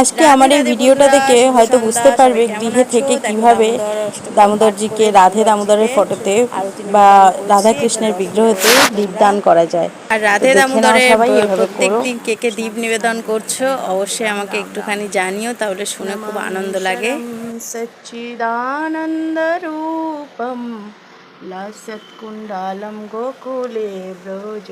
আজকে আমার এই ভিডিওটা দেখে হয়তো বুঝতে পারবে গৃহে থেকে কীভাবে দামোদরজিকে রাধে দামোদরের ফটোতে বা রাধা কৃষ্ণের বিগ্রহতে দীপদান করা যায়। আর রাধে তো দেখে নাও দামোদরে সবাই প্রত্যেক দিন কে কে দীপ নিবেদন করছ অবশ্যই আমাকে একটুখানি জানিও তাহলে শুনে খুব আনন্দ লাগে। সচ্চিদানন্দ রূপম লসৎ কুণ্ডালম গোকুলে ব্রজ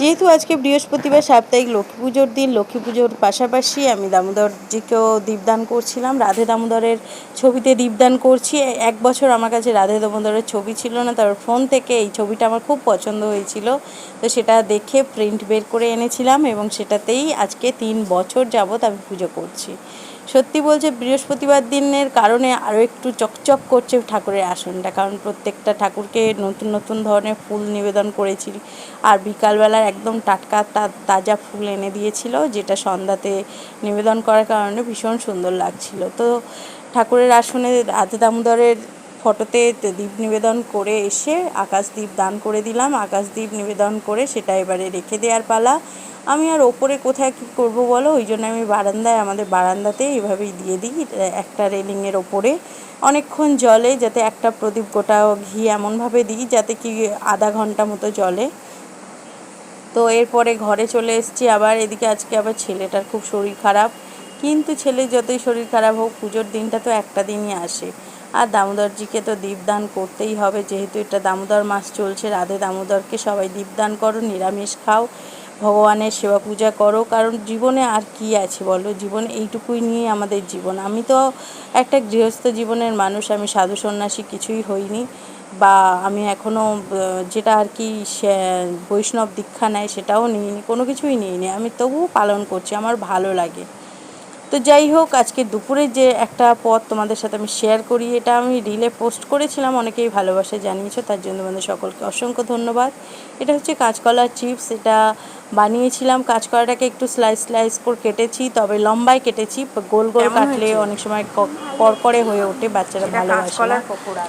যেহেতু আজকে বৃহস্পতিবার সাপ্তাহিক লক্ষ্মী পুজোর দিন, লক্ষ্মী পুজোর পাশাপাশি আমি দামোদরজিকেও দীপদান করছিলাম। রাধে দামোদরের ছবিতে দীপদান করছি। এক বছর আমার কাছে রাধে দামোদরের ছবি ছিল না তারপর ফোন থেকে এই ছবিটা আমার খুব পছন্দ হয়েছিল। তো সেটা দেখে প্রিন্ট বের করে এনেছিলাম এবং সেটাতেই আজকে তিন বছর যাবৎ আমি পুজো করছি। সত্যি বলছে, বৃহস্পতিবার দিনের কারণে আরও একটু চকচক করছে ঠাকুরের আসনটা, কারণ প্রত্যেকটা ঠাকুরকে নতুন নতুন ধরনের ফুল নিবেদন করেছি আর বিকালবেলার একদম টাটকা তাজা ফুল এনে দিয়েছিল, যেটা সন্ধ্যাতে নিবেদন করার কারণে ভীষণ সুন্দর লাগছিল। তো ঠাকুরের আসনে রাধে দামোদরের ফটোতে দীপ নিবেদন করে এসে আকাশদ্বীপ দান করে দিলাম। আকাশদ্বীপ নিবেদন করে সেটা এবারে রেখে দেওয়ার পালা। আমি আর ওপরে কোথায় কী করব বলো? ওই জন্য আমি বারান্দায়, আমাদের বারান্দাতে এভাবেই দিয়ে দিই। একটা রেলিংয়ের ওপরে অনেকক্ষণ জলে, যাতে একটা প্রদীপ গোটা ঘি এমনভাবে দিই, যাতে কি আধা ঘণ্টা মতো জলে। তো এরপরে ঘরে চলে এসেছি আবার। এদিকে আজকে আবার ছেলেটার খুব শরীর খারাপ। কিন্তু ছেলে যতই শরীর খারাপ হোক, পুজোর দিনটা তো একটা দিনই আসে। আর দামোদরজিকে তো দীপদান করতেই হবে। যেহেতু এটা দামোদর মাস চলছে, রাধে দামোদরকে সবাই দীপদান করো, নিরামিষ খাও। ভগবানের সেবা পূজা করো, কারণ জীবনে আর কি আছে বলো? জীবনে এইটুকুই নিয়ে আমাদের জীবন। আমি তো একটা গৃহস্থ জীবনের মানুষ, আমি সাধু সন্ন্যাসী কিছুই হইনি বা আমি এখনও যেটা আর কি বৈষ্ণব দীক্ষা নেয় সেটাও নিইনি, কোনো কিছুই নিইনি। আমি তবুও পালন করছি, আমার ভালো লাগে। তো যাই হোক আজকে দুপুরে যে একটা পথ তোমাদের সাথে আমি শেয়ার করি এটা আমি রিলে পোস্ট করেছিলাম অনেকেই ভালোবাসা জানিয়েছো তার জন্য তোমাদের সকলকে অসংখ্য ধন্যবাদ। এটা হচ্ছে কাঁচকলার চিপস এটা বানিয়েছিলাম কাঁচকলাটাকে একটু স্লাইস স্লাইস করে কেটেছি তবে লম্বায় কেটেছি গোল গোল কাটলে অনেক সময় কড়কড়ে হয়ে ওঠে বাচ্চারা ভালোবাসে না।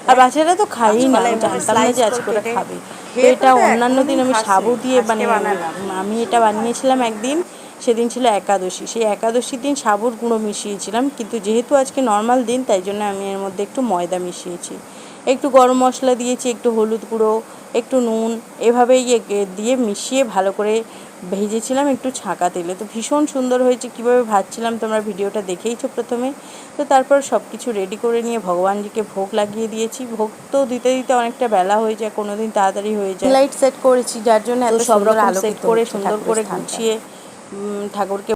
আর বাচ্চারা তো খাই না এভাবে জানতাম না যে আজকে ওরা খাবে। তো এটা অন্যান্য দিন আমি সাবু দিয়ে মানে। আমি এটা বানিয়েছিলাম একদিন সেদিন ছিল একাদশী। সেই একাদশীর দিন সাবুর গুঁড়ো মিশিয়েছিলাম কিন্তু যেহেতু আজকে নর্মাল দিন তাই জন্য আমি এর মধ্যে একটু ময়দা মিশিয়েছি। একটু গরম মশলা দিয়েছি একটু হলুদ গুঁড়ো একটু নুন এভাবেই দিয়ে মিশিয়ে ভালো করে ভেজেছিলাম একটু ছাঁকা তেলে। তো ভীষণ সুন্দর হয়েছে কীভাবে ভাজছিলাম তোমরা ভিডিওটা দেখেইছো প্রথমে। তো তারপর সব কিছু রেডি করে নিয়ে ভগবানজিকে ভোগ লাগিয়ে দিয়েছি। ভোগ তো দিতে দিতে অনেকটা বেলা হয়ে যায় কোনোদিন তাড়াতাড়ি হয়ে যায়। লাইট সেট করেছি যার জন্য এত সব রকম সেট করে সুন্দর করে। গুছিয়ে ঠাকুরকে